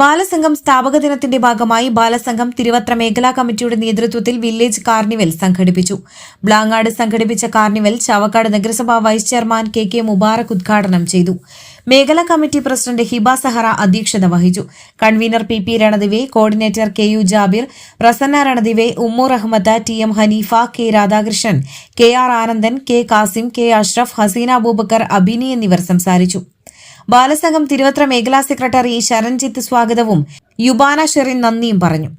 ബാലസംഘം സ്ഥാപക ദിനത്തിന്റെ ഭാഗമായി ബാലസംഘം തിരുവത്ര മേഖലാ കമ്മിറ്റിയുടെ നേതൃത്വത്തിൽ വില്ലേജ് കാർണിവൽ സംഘടിപ്പിച്ചു. ബ്ലാങ്ങാട് സംഘടിപ്പിച്ച കാർണിവൽ ചാവക്കാട് നഗരസഭാ vice chairman K K Mubarak ഉദ്ഘാടനം ചെയ്തു. മേഖലാ കമ്മിറ്റി പ്രസിഡന്റ് ഹിബ സഹറ അധ്യക്ഷത വഹിച്ചു. Convener P P Ranadive coordinator K U Jabir Prasanna Ranadive Ummur Ahammed T M Haneefa K Radhakrishnan K R Anandan K Kasim K Ashraf Haseena Aboobacker Abini എന്നിവർ സംസാരിച്ചു. ബാലസംഘം തിരുവത്ര മേഖലാ secretary Saranjith സ്വാഗതവും യുബാന ഷെറിൻ നന്ദിയും പറഞ്ഞു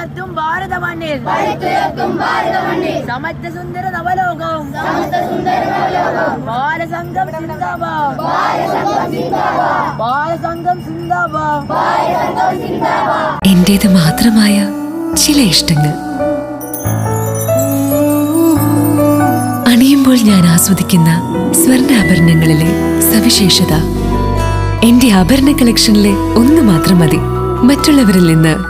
തുയർത്തും ഭാരത മണ്ണിൽ സമത്വ സുന്ദര നവലോകം. ബാലസംഘം സിന്ദാബാദ് ബാലസംഘം സിന്ദാബാദ് എന്റേത് മാത്രമായ ചില ഇഷ്ടങ്ങൾ. അണിയുമ്പോൾ ഞാൻ ആസ്വദിക്കുന്ന സ്വർണാഭരണങ്ങളിലെ സവിശേഷത. എന്റെ ആഭരണ കളക്ഷനിലെ ഒന്ന് മാത്രം മതി. മറ്റുള്ളവരിൽ നിന്ന്